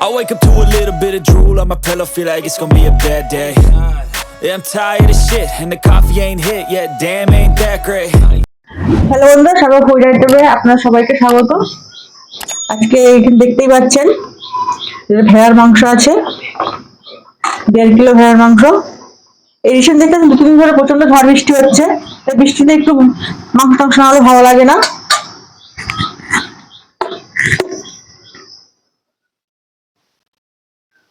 I wake up to a little bit of drool on my pillow, feel like it's gonna be a bad day. Yeah, I'm tired of shit, and the coffee ain't hit yet. Damn, ain't that great. Hello বন্ধুরা Sagar food আইটেমে আপনার সবাইকে স্বাগত আজকে এখানে দেখতেই পাচ্ছেন ভেড়ার মাংস আছে দেড় কিলো ভেড়ার মাংস এই রিসেন্ট দেখতে দু তিন ধরে প্রচণ্ড ঝড় বৃষ্টি হচ্ছে বৃষ্টিতে একটু মাংস টাংস ভালো লাগে না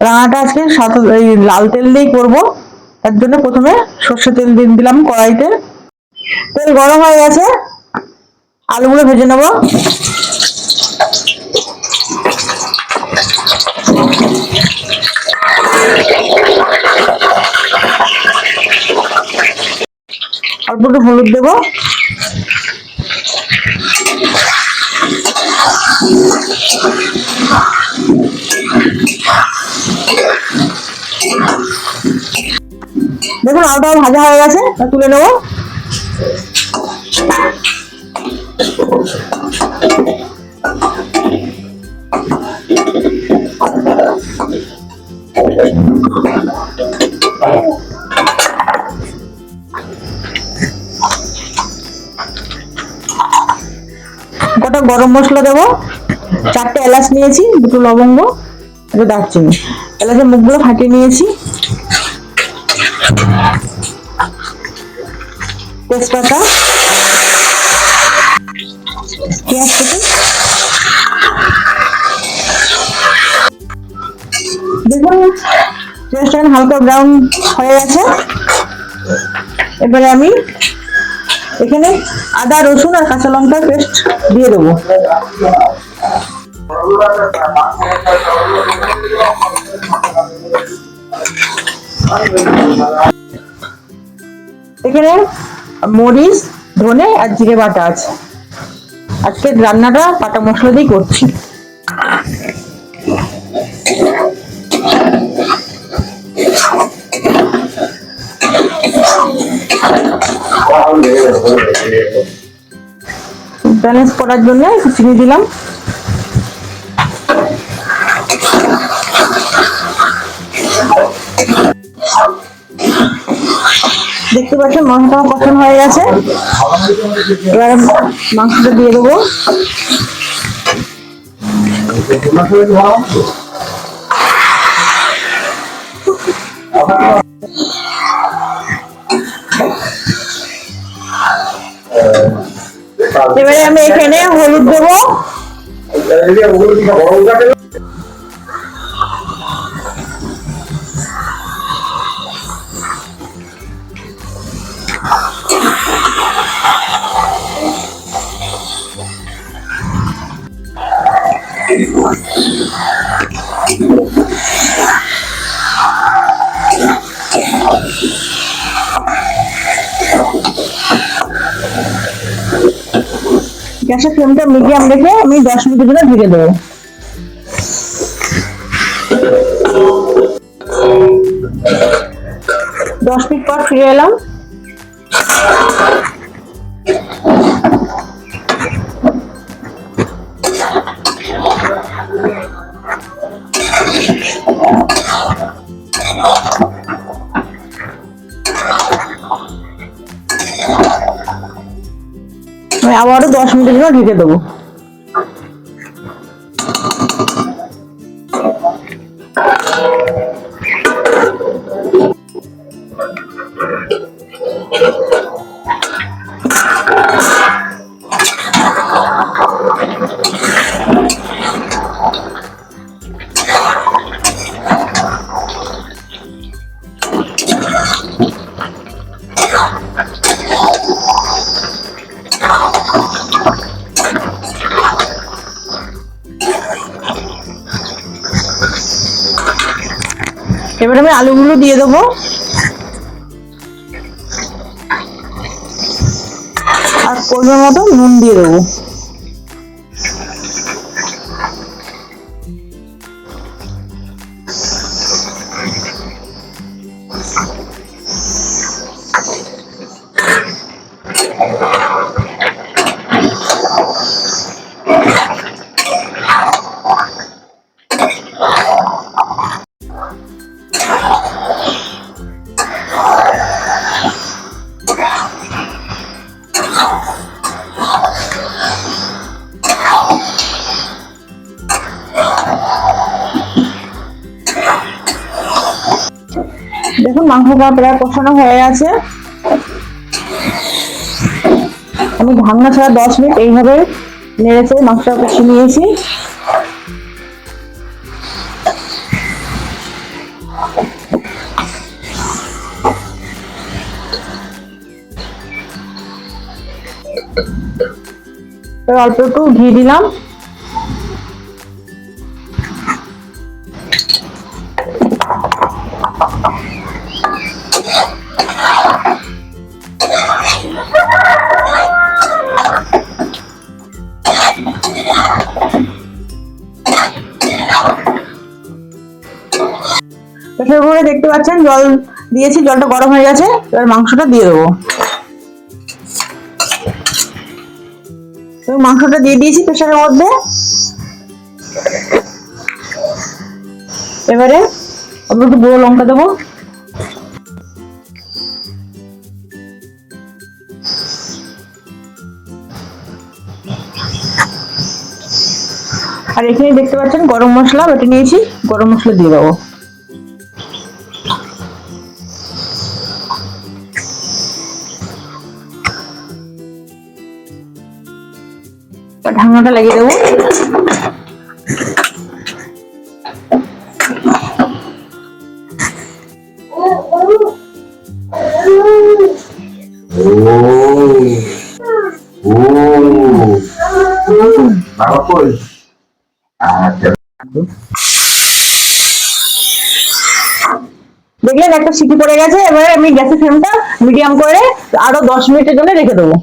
রান্নাটা আজকে সাত এই লাল তেল দিয়েই করব। তার জন্য প্রথমে সর্ষে তেল দিয়ে দিলাম কড়াইতে। তেল গরম হয়ে গেছে। আলুগুলো ভেজে নেব। অল্প একটু হলুদ দেবো। দেখুন আলুটা ভাজা হয়ে গেছে তুলে নেব। কটা গরম মশলা দেবো। চারটে এলাচ নিয়েছি, দুটো লবঙ্গ, একটা দারচিনি। এলাচের মুখগুলো ফাটিয়ে নিয়েছি। তেজপাতা, পেঁয়াজ কেটে দেখুন পেঁয়াজটা হালকা ব্রাউন হয়ে গেছে। এবারে আমি এখানে আদা, রসুন আর কাঁচা লঙ্কার পেস্ট দিয়ে দেবো। এখানে মরিচ, ধনে আর জিরে বাটা আছে। আজকে রান্নাটা পাটা মশলা দিয়ে করছি। ব্যালেন্স করার জন্য একটু চিনি দিলাম। দেখতে পাচ্ছেন মাংসটা পছন্দ হয়ে গেছে। এবার মাংসটা দিয়ে দেবো। এবারে আমি এখানে হলুদ দেবো। গ্যাসের ফ্লেমটা মিডিয়াম রেখে আমি দশ মিনিটের জন্য ঢেকে দেবো। দশ মিনিট পর ফিরে এলাম। আমি আবারও দশ মিনিটের জন্য ঢেকে দেবো। এবার আমি আলুগুলো দিয়ে দেবো। আর পরিমাণ মতো নুন দিয়ে দেবো। মাংসটা প্রায় কষানো হয়ে গেছে। আমি ঢাকনা ছাড়া দশ মিনিট এইভাবে নেড়েছে মাংসটা কষিয়ে নিয়েছি। অল্প একটু ঘি দিলাম। জল দিয়েছি, জলটা গরম হয়ে গেছে, এবার মাংসটা দিয়ে দেবো। মাংসটা দিয়ে দিয়েছি প্রেশারের মধ্যে। এবারে আমি একটু গুঁড়ো লঙ্কা দেবো। আর এখানে দেখতে পাচ্ছেন গরম মশলা, বেটে নিয়েছি, গরম মশলা দিয়ে দেবো। ঢাকনাটা লাগিয়ে দেবো। দেখলেন, একটা সিটি পড়ে গেছে, এবার আমি গ্যাসের ফ্লেমটা মিডিয়াম করে আরও দশ মিনিটের জন্য রেখে দেবো।